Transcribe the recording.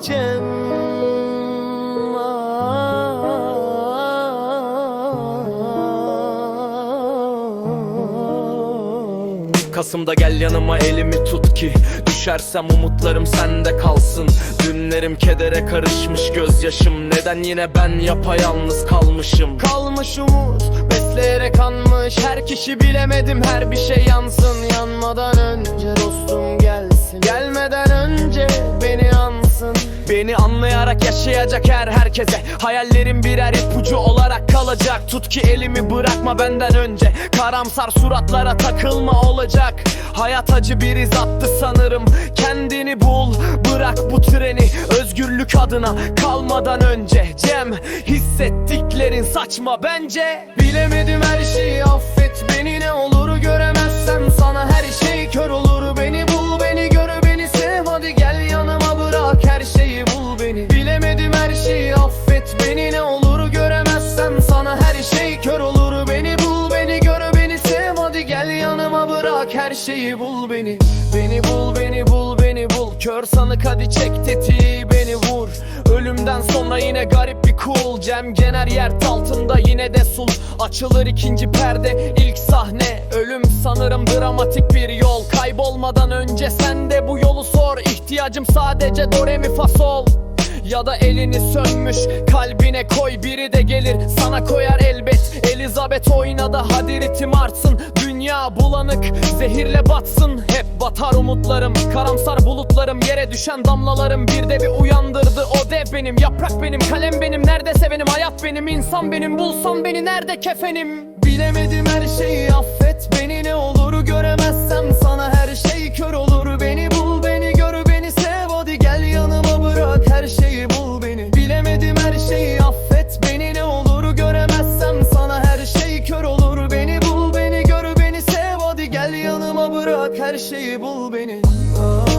bahçem Kasım'da gel yanıma elimi tut ki Düşersem umutlarım sende kalsın. Dünlerim kedere karışmış gözyaşım Neden yine ben yapayalnız kalmışım? Kalmış umut besleyerek anmış Her kişi bilemedim her bir şey yansın. Yanmadan önce dostum Beni anlayarak yaşayacak her herkese. Hayallerim birer ipucu olarak kalacak. Tut ki elimi bırakma benden önce. Karamsar suratlara takılma olacak. Hayat acı bir iz attı sanırım. Kendini bul bırak bu treni. Özgürlük adına kalmadan önce. Cem hissettiklerin saçma bence. Bilemedim her şeyi affet beni bırak her şeyi bul beni. Beni bul beni bul beni bul. Kör sanık hadi çek tetiği beni vur. Ölümden sonra yine garip bir cool. Cem Gener yer altında yine de sul. Açılır ikinci perde ilk sahne. Ölüm sanırım dramatik bir yol. Kaybolmadan önce sen de bu yolu sor. İhtiyacım sadece do re mi fa sol ya da elini sönmüş kalbine koy. Biri de gelir sana koyar elbet. Elizabeth oynadı hadi ritim artsın Dünya bulanık zehirle batsın. Hep batar umutlarım karamsar bulutlarım. Yere düşen damlalarım bir de bir uyandırdı. O dev benim yaprak benim kalem benim. Neredeyse benim hayat benim. İnsan benim Bulsam beni. Nerede kefenim? Bilemedim her şeyi affet beni. Ne olur göremezsem Sana her şeyi bul beni oh.